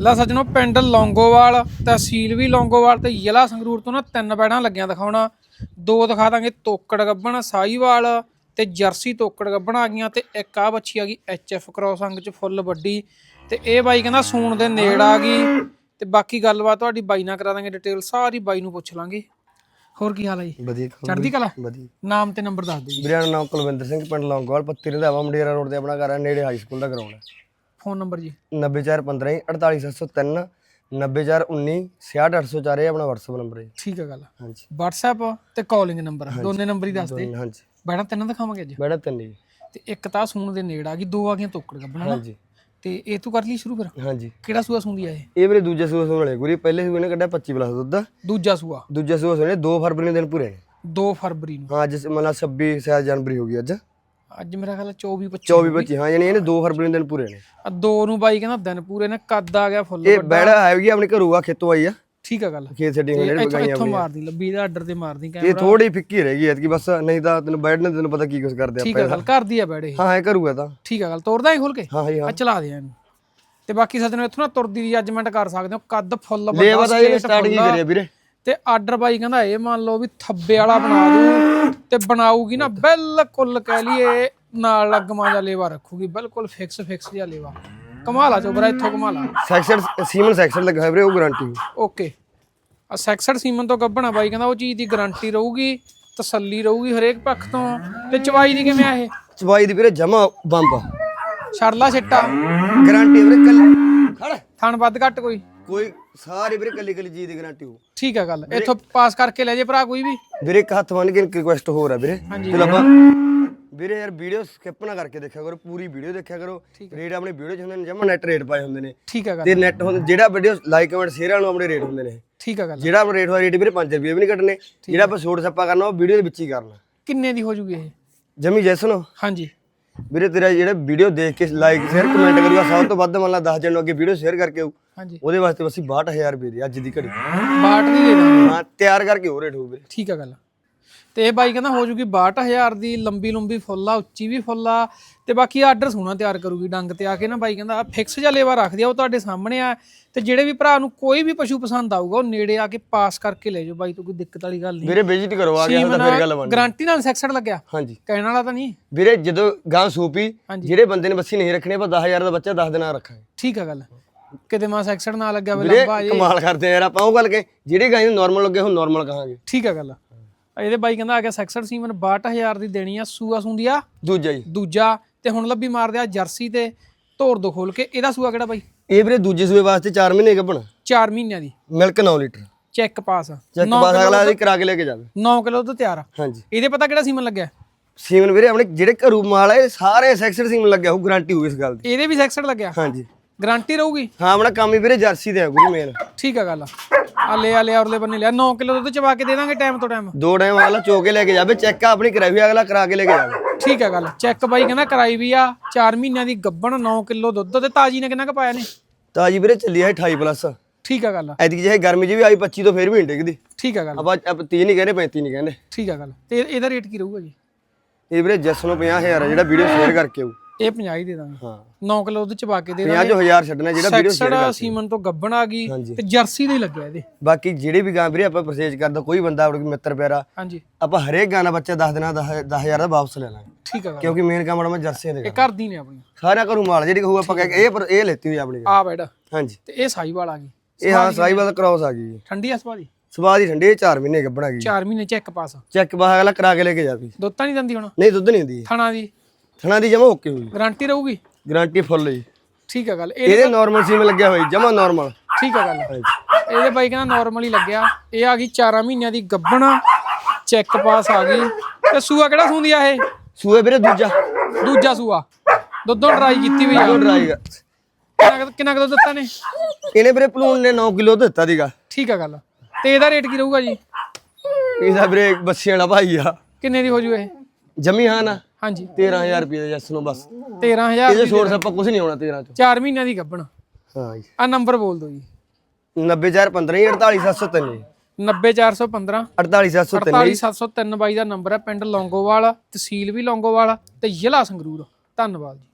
ਲੈ ਸੱਜਣੋ ਪਿੰਡ ਲੌਂਗੋਵਾਲ ਤਹਿਸੀਲ ਵੀ ਲੌਂਗੋਵਾਲ ਤੇ ਜ਼ਿਲ੍ਹਾ ਸੰਗਰੂਰ ਤੋਂ ਨਾ ਤਿੰਨ ਬੈੜਾਂ ਲੱਗੀਆਂ ਦਿਖਾਉਣਾ। ਦੋ ਦਿਖਾ ਦਾਂਗੇ ਤੋਕੜ ਗੱਬਣ ਸਾਈਵਾਲ ਤੇ ਜਰਸੀ ਤੋਕੜ ਗੱਬਣ ਆ ਗਈਆਂ ਤੇ ਇੱਕ ਆ ਬੱਚੀ ਆ ਗਈ ਐਫ ਕ੍ਰੋਸ ਅੰਗ ਚ ਫੁੱਲ ਵੱਡੀ ਤੇ ਇਹ ਬਾਈ ਕਹਿੰਦਾ ਸੂਣ ਦੇ ਨੇੜ ਆ ਗਈ ਤੇ ਬਾਕੀ ਗੱਲਬਾਤ ਤੁਹਾਡੀ ਬਾਈ ਨਾਲ ਕਰਾ ਦਾਂਗੇ ਡਿਟੇਲ ਸਾਰੀ ਬਾਈ ਨੂੰ ਪੁੱਛ ਲਾਂਗੇ। ਹੋਰ ਕੀ ਹਾਲ ਹੈ ਜੀ? ਵਧੀਆ ਚੜ੍ਹਦੀ ਕਲਾ? ਵਧੀਆ। ਨਾਮ ਤੇ ਨੰਬਰ ਦੱਸ ਦਿਓ ਜੀ। ਦਾ ਨਾਮ ਕੁਲਵਿੰਦਰ ਸਿੰਘ ਪਿੰਡ ਲੌਂਗੋਵਾਲ ਪੱਤੀ ਰੰਧਾਵਾ ਮੰਡੇਰਾ ਰੋਡ ਤੇ ਆਪਣਾ ਘਰ ਹੈ ਨੇੜੇ ਹਾਈ ਸਕੂਲ ਦਾ ਗਰਾਊਂਡ ਹੈ ਫੋਨ ਨੰਬਰ ਜੀ। 90415 48703 90419 66804 ਇਹ ਆਪਣਾ WhatsApp ਨੰਬਰ ਹੈ ਜੀ। ਠੀਕ ਹੈ ਗੱਲ। ਹਾਂਜੀ। WhatsApp ਤੇ ਕਾਲਿੰਗ ਨੰਬਰ ਦੋਨੇ ਨੰਬਰ ਹੀ ਦੱਸ ਦੇ। ਹਾਂਜੀ। ਬੈਣਾ ਤਿੰਨ ਦਿਖਾਵਾਂਗੇ ਅੱਜ? ਬੜਾ ਤਿੰਨ ਜੀ। ਤੇ ਇੱਕ ਤਾਂ ਸੂਣ ਦੇ ਨੇੜ ਆ ਗਈ ਦੋ ਆ ਗਈਆਂ ਤੋਕੜ ਗੱਬਣਾ ਨਾ। ਹਾਂਜੀ। ਤੇ ਇਹ ਤੂੰ ਕਰ ਲਈ ਸ਼ੁਰੂ ਫਿਰ? ਹਾਂਜੀ। ਕਿਹੜਾ ਸੂਆ ਸੂੰਦੀ ਆ ਇਹ? ਇਹ ਵੀਰੇ ਦੂਜੇ ਸੂਏ ਸੂਣ ਵਾਲੇ ਗੁਰੀ ਪਹਿਲੇ ਸੂਏ ਨੇ ਕੱਢਿਆ 25 ਪਲੱਸ ਦੁੱਧ। ਦੂਜਾ ਸੂਆ। ਦੂਜੇ ਸੂਏ ਸੂਣੇ 2 ਫਰਵਰੀ ਨੂੰ ਦਿਨ ਪੂਰੇ ਨੇ। 2 ਫਰਵਰੀ ਨੂੰ। ਹਾਂ ਅੱਜ ਮਤਲਬ 26 ਸ਼ਾਇਦ ਜਨਵਰੀ ਹੋ ਗਈ ਅੱਜ। ਅੱਜ ਮੇਰਾ ਖਿਆਲ 24 25 24 25 ਹਾਂ ਯਾਨੀ ਇਹਨੇ 2 ਫਰਵਰੀ ਨੂੰ ਦਿਨ ਪੂਰੇ ਨੇ। ਆ ਦੋ ਨੂੰ ਬਾਈ ਕਹਿੰਦਾ ਦਿਨ ਪੂਰੇ ਨੇ ਕੱਦ ਆ ਗਿਆ ਫੁੱਲ ਇਹ ਬੈੜਾ ਹੈ ਵੀ ਆਪਣੇ ਘਰੋਂ ਆ ਖੇਤੋਂ ਆਈ ਆ। ਠੀਕ ਆ ਗੱਲ। ਖੇਤ ਛੱਡੀ ਹੋਈ ਜਿਹੜੇ ਬਗਾਈਆਂ ਇੱਥੋਂ ਮਾਰਦੀ ਲੱਭੀ ਦਾ ਆਰਡਰ ਤੇ ਮਾਰਦੀ ਇਹ ਕੈਮਰਾ। ਥੋੜੀ ਫਿੱਕੀ ਰਹਿ ਗਈ ਐਤਕੀ ਬਸ ਨਹੀਂ ਤਾਂ ਤੈਨੂੰ ਬੈਠ ਨੇ ਤੈਨੂੰ ਪਤਾ ਕੀ ਕੁਝ ਕਰਦੇ ਠੀਕ ਆਪਾਂ ਆ ਗੱਲ ਕਰਦੀ ਆ ਬੈੜੇ ਹਾਂ ਇਹ ਕਰੂਗਾ ਤਾਂ। ਠੀਕ ਆ ਗੱਲ ਤੋੜਦਾ ਹੀ ਖੋਲ ਕੇ? ਹਾਂ ਹਾਂ। ਚਲਾ ਦੇ ਇਹਨੂੰ। ਤੇ ਬਾਕੀ ਸੱਜਣੋ ਇੱਥੋਂ ਨਾ ਤੁਰਦੀ ਦੀ ਜੱਜਮੈਂਟ ਕਰ ਸਕਦੇ ਹੋ ਕੱਦ ਫੁੱਲ ਲੈ ਵੱਡਾ ਪਤਾ ਇਹ straight ਸਟਾਰਟ ਕੀ ਫੁੱਲ। ਆ। ਕਰਿਆ ਵੀਰੇ। ਤੇ ਆਰਡਰ ਬਾਈ ਕਹਿੰਦਾ ਇਹ ਮੰਨ ਲਓ ਵੀ ਥੱਬੇ ਵਾਲਾ ਬਣਾ ਦੂ ਤੇ ਬਣਾਊਗੀ ਨਾ ਬਿਲਕੁਲ ਕਹਿ ਲਈਏ ਨਾਲ ਲੱਗਮਾ ਜਿਹਾ ਲੇਵਾ ਰੱਖੂਗੀ ਬਿਲਕੁਲ ਫਿਕਸ ਫਿਕਸ ਜਿਹਾ ਲੇਵਾ। ਕਮਾਲਾ ਚੋਬਰਾ ਇੱਥੋਂ ਕਮਾਲਾ ਸੈਕਸ਼ਨ ਸੀਮਨ ਸੈਕਸ਼ਨ ਲੱਗਾ ਹੈ ਵੀਰੇ ਉਹ ਗਾਰੰਟੀ ਓਕੇ। ਆ ਸੈਕਸਡ ਸੀਮਨ ਤੋਂ ਗੱਭਣਾ ਬਾਈ ਕਹਿੰਦਾ ਉਹ ਚੀਜ਼ ਦੀ ਗਾਰੰਟੀ ਰਹੂਗੀ ਤਸੱਲੀ ਰਹੂਗੀ ਹਰੇਕ ਪੱਖ ਤੋਂ। ਤੇ ਚਵਾਈ ਦੀ ਕਿਵੇਂ ਆ ਇਹ? ਚਵਾਈ ਦੀ ਵੀਰੇ ਜਮਾ ਬੰਬ ਛੜਲਾ ਛਿੱਟਾ ਗਾਰੰਟੀ ਵੀਰੇ ਕੱਲ ਖੜ। ਥਣ ਵੱਧ ਘੱਟ ਕੋਈ? ਕੋਈ ਸਾਰੇ ਵੀਰੇ ਕੱਲੀ ਕੱਲੀ ਚੀਜ਼ ਦੀ ਗਾਰੰਟੀ ਹੋ ਠੀਕ ਆ ਗੱਲ। ਇੱਥੋਂ ਪਾਸ ਕਰਕੇ ਲੈ ਜੇ ਭਰਾ ਕੋਈ ਵੀ। ਵੀਰੇ ਇੱਕ ਹੱਥ ਬੰਨ ਕੇ ਰਿਕੁਐਸਟ ਹੋਰ ਹੈ ਵੀਰੇ। ਚਲੋ ਆਪਾਂ ਵੀਰੇ ਯਾਰ ਵੀਡੀਓ ਸਕਿਪ ਨਾ ਕਰਕੇ ਦੇਖਿਆ ਕਰੋ ਪੂਰੀ ਵੀਡੀਓ ਦੇਖਿਆ ਕਰੋ। ਰੇਟ ਆਪਣੇ ਵੀਡੀਓ ਚ ਹੁੰਦੇ ਨੇ ਜਮਾ ਨੈਟ ਰੇਟ ਪਾਏ ਹੁੰਦੇ ਨੇ। ਠੀਕ ਆ ਗੱਲ ਤੇ ਨੈਟ ਹੁੰਦਾ ਜਿਹੜਾ ਵੀਡੀਓ ਲਾਈਕ ਕਮੈਂਟ ਸ਼ੇਅਰ ਵਾਲਾ ਆਪਣੇ ਰੇਟ ਹੁੰਦੇ ਨੇ। ਠੀਕ ਆ ਗੱਲ ਜਿਹੜਾ ਆਪਣਾ ਰੇਟ ਹੋਇਆ ਰੇਟ ਵੀਰੇ 5 ਰੁਪਏ ਵੀ ਨਹੀਂ ਕੱਟਣੇ ਜਿਹੜਾ ਆਪਾਂ ਛੋਟ ਛੱਪਾ ਕਰਨਾ ਉਹ ਵੀਡੀਓ ਦੇ ਵਿੱਚ ਹੀ ਕਰਨਾ। ਕਿੰਨੇ ਦੀ ਹੋ ਜੂਗੀ ਇਹ? ਜਮੀ ਜੈਸਨ ਹਾਂਜੀ। ਵੀਰੇ ਤੇਰਾ ਜਿਹੜਾ ਵੀਡੀਓ ਦੇਖ ਕੇ ਲਾਈਕ ਸ਼ੇਅਰ ਕਮੈਂਟ ਕਰੂਗਾ ਸਭ ਤੋਂ ਵੱਧ ਮੰਨ ਲਾ 10 ਜਣ ਨੂੰ ਅੱਗੇ ਵੀਡੀਓ ਸ਼ੇਅਰ ਕਰਕੇ ਆਊ ਹਾਂਜੀ। ਉਹਦੇ ਵਾਸਤੇ ਬਸ 62000 ਰੁਪਏ ਦੀ ਅੱਜ ਦੀ ਘੜੀ। ਬਾਟ ਦੀ ਦੇ ਦਾਂਗੇ। ਹਾਂ ਤਿਆਰ ਕਰਕੇ ਉਹ ਰੇਟ ਹੋਊ ਵੀਰੇ। ਠੀਕ ਆ ਗੱਲ। ਤੇ ਇਹ ਬਾਈ ਕਹਿੰਦਾ ਹੋ ਜੂਗੀ 62000 ਦੀ ਲੰਬੀ ਲੰਬੀ ਫੁੱਲ ਆ ਉੱਚੀ ਵੀ ਫੁੱਲ ਆ ਤੇ ਬਾਕੀ ਆਰਡਰ ਸੋਹਣਾ ਤਿਆਰ ਕਰੂਗੀ ਡੰਗ ਤੇ ਆ ਕੇ ਨਾ ਬਾਈ ਕਹਿੰਦਾ ਫਿਕਸ ਜਿਹਾ ਲੇਵਾ ਰੱਖਦੀ ਆ ਉਹ ਤੁਹਾਡੇ ਸਾਹਮਣੇ ਆ ਤੇ ਜਿਹੜੇ ਵੀ ਭਰਾ ਨੂੰ ਕੋਈ ਵੀ ਪਸ਼ੂ ਪਸੰਦ ਆਊਗਾ ਉਹ ਨੇੜੇ ਆ ਕੇ ਪਾਸ ਕਰਕੇ ਲੈ ਜਾਓ ਬਾਈ ਤੋਂ ਕੋਈ ਦਿੱਕਤ ਵਾਲੀ ਗੱਲ ਨਹੀਂ। ਵੀਰੇ ਵਿਜ਼ਿਟ ਕਰੋ ਆ ਗਿਆ ਤਾਂ ਫਿਰ ਗੱਲ ਬਣ ਗਾਰੰਟੀ ਨਾਲ ਸੈਕਸਡ ਲੱਗਿਆ। ਹਾਂਜੀ। ਕਹਿਣ ਵਾਲਾ ਤਾਂ ਨਹੀਂ। ਵੀਰੇ ਜਦੋਂ ਗਾਂ ਸੂਪੀ। ਜਿਹੜੇ ਬੰਦੇ ਨੇ ਬੱਸੀ ਨਹੀਂ ਰੱਖਣੀ ਆਪਾਂ 10000 ਦਾ ਬੱਚਾ 10 ਦਿਨਾਂ ਰੱਖਾਂਗੇ। ਠੀਕ ਆ ਗੱਲ। ਕਿਤੇ ਮਾ ਸੈਕਸਡ ਨਾ ਲੱਗਿਆ ਵੇ ਲੰਬਾ ਜੇ। ਕਮਾਲ ਕਰਦੇ ਯਾਰ ਆਪਾਂ ਉਹ ਗੱਲ ਕੇ ਜਿਹੜੇ ਗਾਂ ਨੂੰ ਨਾਰਮਲ ਲੱਗੇ ਹੁਣ ਨਾਰਮਲ ਕਹਾਂਗੇ। ਠੀਕ ਆ ਗੱਲ। ਇਹਦੇ ਬਾਈ ਕਹਿੰਦਾ ਆ ਗਿਆ ਸੈਕਸਡ ਸੀਮਨ 62000 ਦੀ ਦੇਣੀ ਆ ਸੂਆ ਸੁੰਦੀ ਆ ਦੂਜਾ ਜੀ। ਦੂਜਾ ਤੇ ਹੁਣ ਲੱਭੀ ਮਾਰਦੇ ਆ ਜਰਸੀ ਤੇ ਧੋਰ ਦੋ ਖੋਲ ਕੇ। ਇਹਦਾ ਸੂਆ ਕਿਹੜਾ ਬਾਈ? ਇਹ ਵੀਰੇ ਦੂਜੇ ਸੂਏ ਵਾਸਤੇ 4 ਮਹੀਨੇ ਗੱਭਣ 4 ਮਹੀਨਿਆਂ ਦੀ। Milk 9 litre. Check pass check pass ਅਗਲਾ ਦੀ ਕਰਾ ਕੇ ਲੈ ਕੇ ਜਾਵੇ। 9 ਕਿਲੋ ਤੋਂ ਤਿਆਰ ਆ। ਹਾਂਜੀ। ਇਹਦੇ ਪਤਾ ਕਿਹੜਾ ਸੀਮਨ ਲੱਗਿਆ? ਸੀਮਨ ਵੀਰੇ ਆਪਣੇ ਜਿਹੜੇ ਘਰੂ ਮਾਲ ਹੈ ਸਾਰੇ ਸੈਕਸ਼ਨ ਸੀਮਨ ਲੱਗਿਆ ਹੋਊ ਗਾਰੰਟੀ ਹੋਊ ਇਸ ਗੱਲ ਦੀ। ਇਹਦੇ ਵੀ ਸੈਕਸਡ ਲੱਗਿਆ? ਹਾਂਜੀ। ਗਾਰੰਟੀ ਰਹੂਗੀ? ਹਾਂ ਆਪਣਾ ਕੰਮ ਹੀ ਵੀਰੇ ਜਰਸੀ ਦੇ ਹੈ ਗੁਰੂ ਮੇਨ ਠੀਕ ਆ ਗੱਲ ਆ ਲੈ ਆ ਲੈ ਔਰਲੇ ਬੰਨੇ ਲਿਆ। 9 ਕਿਲੋ ਦੁੱਧ ਚਵਾ ਕੇ ਦੇ ਦਾਂਗੇ ਟਾਈਮ ਤੋਂ ਟਾਈਮ। ਦੋ ਟਾਈਮ ਅਗਲਾ ਚੋ ਕੇ ਲੈ ਕੇ ਜਾਵੇ ਚੈੱਕ ਆਪਣੀ ਕਰਾਈ ਵੀ ਅਗਲਾ ਕਰਾ ਕੇ ਲੈ ਕੇ ਜਾਵੇ ਠੀਕ ਆ ਗੱਲ। ਚੈੱਕ ਬਾਈ ਕਹਿੰਦਾ ਕਰਾਈ ਵੀ ਆ 4 ਮਹੀਨਿਆਂ ਦੀ ਗੱਬਣ 9 ਕਿਲੋ ਦੁੱਧ ਤੇ ਤਾਜੀ ਨੇ ਕਿੰਨਾ ਕ ਪਾਇਆ ਨੇ? ਤਾਜੀ ਵੀਰੇ ਚੱਲੀ ਹੈ 28 ਪਲੱਸ। ਠੀਕ ਆ ਗੱਲ। ਐਤਕੀ ਜਿਹੇ ਗਰਮੀ 'ਚ ਵੀ ਆਈ 25 ਤੋਂ ਫੇਰ ਵੀ ਨਹੀਂ ਡਿੱਗਦੀ। ਠੀਕ ਆ ਗੱਲ। ਆਪਾਂ ਆਪਾਂ 30 ਨਹੀਂ ਕਹਿੰਦੇ 35 ਨਹੀਂ ਕਹਿੰਦੇ। ਠੀਕ ਆ ਗੱਲ। ਤੇ ਇਹਦਾ ਰੇਟ ਕੀ ਰਹੂਗਾ ਜੀ? ਇਹ ਵੀਰੇ ਜੱਸ ਨੂੰ 50000 ਹੈ ਜਿਹੜਾ ਵੀਡੀਓ ਸ਼ੇਅਰ ਕਰਕੇ ਆਊ। ਇਹ 50 ਹੀ ਦੇ ਦਾਂਗੇ। ਹਾਂ। 9 ਕਿਲੋ ਦੁੱਧ ਚਵਾ ਕੇ ਦੇ 50 ਜੋ 1000 ਛੱਡਣਾ ਜਿਹੜਾ ਵੀਡੀਓ ਸ਼ੇਅਰ ਸੈਕਸਡ ਸੀਮਨ ਤੋਂ ਗੱਬਣ ਆ ਗਈ। ਤੇ ਜਰਸੀ ਦੇ ਹੀ ਲੱਗਿਆ ਇਹਦੇ। ਬਾਕੀ ਜਿਹੜੇ ਵੀ ਗਾਂ ਵੀਰੇ ਆਪਾਂ ਪਰਚੇਜ ਕਰਦਾ ਕੋਈ ਬੰਦਾ ਆਪਣੇ ਮਿੱਤਰ ਪਿਆਰਾ ਹਾਂਜੀ। ਆਪਾਂ ਹਰੇਕ ਗਾਂ ਦਾ ਬੱਚਾ 10 ਦਿਨਾਂ ਦਾ 10000 ਦਾ ਵਾਪਸ ਲੈ ਲਾਂਗੇ। ਠੀਕ ਗੱਲ। ਕਿਉਂਕਿ ਮੇਨ ਕੰਮ ਆਪਣਾ ਜਰਸੀਆਂ ਦੇ ਇਹ ਘਰ ਦੀ ਨੇ ਆਪਣੀ ਸਾਰਿਆਂ ਘਰੋਂ ਮਾਲ ਜਿਹੜੀ ਕਹੂ ਆਪਾਂ ਕਹਿ ਇਹ ਪਰ ਇਹ ਲੈਤੀ ਹੋਈ ਆਪਣੀ। ਆ ਬੈੜਾ ਹਾਂਜੀ। ਤੇ ਇਹ ਸਾਈਵਾਲ ਆ ਗਈ। ਇਹ ਹਾਂ ਸਾਈਵਾਲ ਕ੍ਰਾਸ ਆ ਗਈ ਠੰਡੀ ਆ ਸਵਾਦੀ ਸਵਾਦ ਹੀ ਠੰਡੇ 4 ਮਹੀਨੇ ਗੱਭਣਾ ਗਈ 4 ਮਹੀਨੇ ਚੈੱਕ ਪਾਸ ਚੈੱਕ ਬਾਹ ਅਗਲਾ ਕਰਾ ਕੇ ਲੈ ਕੇ ਜਾਵੀ ਦੁੱਧ ਤਾਂ ਨਹੀਂ ਦਿੰਦੀ ਹੁਣ? ਨਹੀਂ ਦੁੱਧ ਨਹੀਂ ਹੁੰਦੀ ਥਣਾ ਦੀ? ਥਣਾ ਦੀ ਜਮਾ ਓਕੇ ਹੋਈ। ਗਾਰੰਟੀ ਰਹੂਗੀ? ਗਾਰੰਟੀ ਫੁੱਲ ਜੀ। ਠੀਕ ਆ ਗੱਲ। ਇਹ ਇਹਦੇ ਨਾਰਮਲ ਸੀਮ ਲੱਗਿਆ ਹੋਈ ਜਮਾ ਨਾਰਮਲ ਠੀਕ ਆ ਗੱਲ। ਇਹਦੇ ਬਾਈ ਕਹਿੰਦਾ ਨਾਰਮਲ ਹੀ ਲੱਗਿਆ। ਇਹ ਆ ਗਈ 4 ਮਹੀਨਿਆਂ ਦੀ ਗੱਬਣ ਚੈੱਕ ਪਾਸ ਆ ਗਈ। ਤੇ ਸੂਆ ਕਿਹੜਾ ਸੂੰਦੀ ਆ ਇਹ? ਸੂਏ ਵੀਰੇ ਦੂਜਾ। ਦੂਜਾ ਸੂਆ। ਦੁੱਧੋਂ ਟਰਾਈ ਕੀਤੀ ਹੋਈ ਆ। ਡਰਾਈ ਕਿੰਨਾ ਕਿੰਨਾ ਦਿੱਤਾ ਨੇ ਇਹਨੇ ਵੀਰੇ ਪਲੂਨ ਨੇ 9 ਕਿਲੋ ਦਿੱਤਾ ਦੀਗਾ ਠੀਕ ਆ ਗੱਲ। ਤੇ ਇਹਦਾ ਰੇਟ ਕੀ ਰਹੂਗਾ ਜੀ? ਇਹਦਾ ਵੀਰੇ ਬੱਸੀਆਂ ਵਾਲਾ ਭਾਈ ਆ। ਕਿੰਨੇ ਦੀ ਹੋ ਜੂ ਇਹ? ਜਮੀ ਹਾਂ ਨਾ। ਹਾਂਜੀ। 13000 ਰੁਪਏ ਦਾ ਜੱਸ ਨੂੰ ਬਸ। 13000 ਇਹਦੇ ਛੋੜ ਸੱਪਾ ਕੁਝ ਨਹੀਂ ਆਉਣਾ 13 ਚ। 4 ਮਹੀਨਿਆਂ ਦੀ ਗੱਬਣ ਹਾਂ ਜੀ। ਆ ਨੰਬਰ ਬੋਲ ਦਿਓ ਜੀ। 90415 48703 90415 48703 48703 ਬਾਈ ਦਾ ਨੰਬਰ ਹੈ ਪਿੰਡ ਲੌਂਗੋਵਾਲ ਤਹਿਸੀਲ ਵੀ ਲੌਂਗੋਵਾਲ ਤੇ ਜ਼ਿਲ੍ਹਾ ਸੰਗਰੂਰ। ਧੰਨਵਾਦ ਜੀ।